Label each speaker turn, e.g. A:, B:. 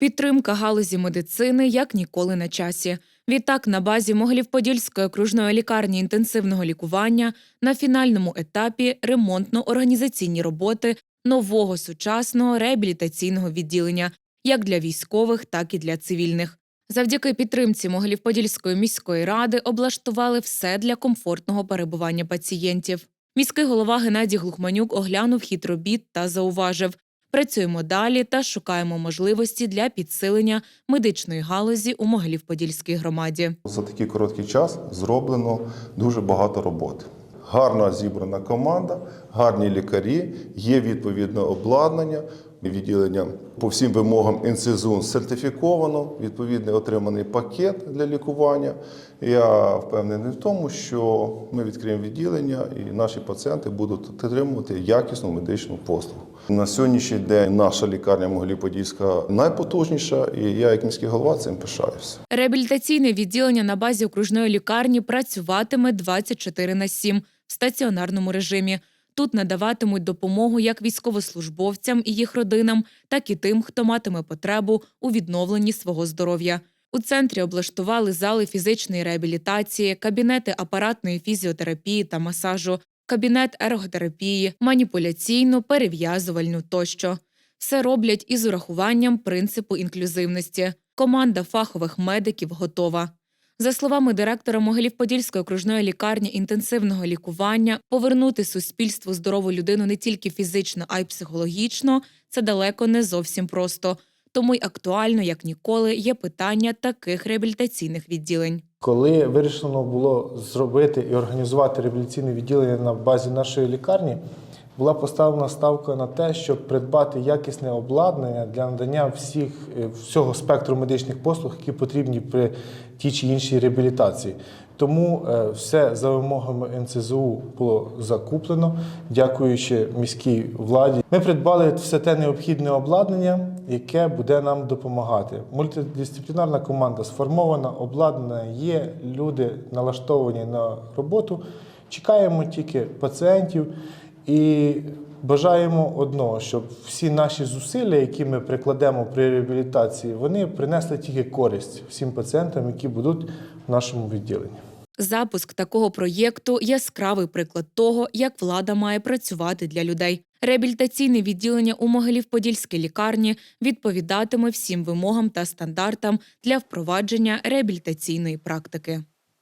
A: Підтримка галузі медицини як ніколи на часі. Відтак, на базі Могилів-Подільської окружної лікарні інтенсивного лікування на фінальному етапі ремонтно-організаційні роботи нового сучасного реабілітаційного відділення як для військових, так і для цивільних. Завдяки підтримці Могилів-Подільської міської ради облаштували все для комфортного перебування пацієнтів. Міський голова Геннадій Глухманюк оглянув хід робіт та зауважив: працюємо далі та шукаємо можливості для підсилення медичної галузі у Могилів-Подільській громаді.
B: За такий короткий час зроблено дуже багато роботи. Гарно зібрана команда, гарні лікарі, є відповідне обладнання, відділення по всім вимогам НСЗУ сертифіковано, відповідний отриманий пакет для лікування. Я впевнений в тому, що ми відкриємо відділення і наші пацієнти будуть отримувати якісну медичну послугу. На сьогоднішній день наша лікарня Могилів-Подільська найпотужніша, і я, як міський голова, цим пишаюся.
A: Реабілітаційне відділення на базі окружної лікарні працюватиме 24 на 7 в стаціонарному режимі. Тут надаватимуть допомогу як військовослужбовцям і їх родинам, так і тим, хто матиме потребу у відновленні свого здоров'я. У центрі облаштували зали фізичної реабілітації, кабінети апаратної фізіотерапії та масажу, кабінет ерготерапії, маніпуляційну, перев'язувальну тощо. Все роблять із урахуванням принципу інклюзивності. Команда фахових медиків готова. За словами директора Могилів-Подільської окружної лікарні інтенсивного лікування, повернути суспільству здорову людину не тільки фізично, а й психологічно це далеко не зовсім просто. Тому й актуально, як ніколи, є питання таких реабілітаційних відділень.
C: Коли вирішено було зробити і організувати реабілітаційне відділення на базі нашої лікарні, була поставлена ставка на те, щоб придбати якісне обладнання для надання всіх, е, всього спектру медичних послуг, які потрібні при тій чи іншій реабілітації. Тому е, все за вимогами НСЗУ було закуплено, дякуючи міській владі. Ми придбали все те необхідне обладнання, яке буде нам допомагати. Мультидисциплінарна команда сформована, обладнана є, люди налаштовані на роботу. Чекаємо тільки пацієнтів і бажаємо одного, щоб всі наші зусилля, які ми прикладемо при реабілітації, вони принесли тільки користь всім пацієнтам, які будуть в нашому відділенні.
A: Запуск такого проєкту яскравий приклад того, як влада має працювати для людей. Реабілітаційне відділення у Могилів-Подільській лікарні відповідатиме всім вимогам та стандартам для впровадження реабілітаційної практики.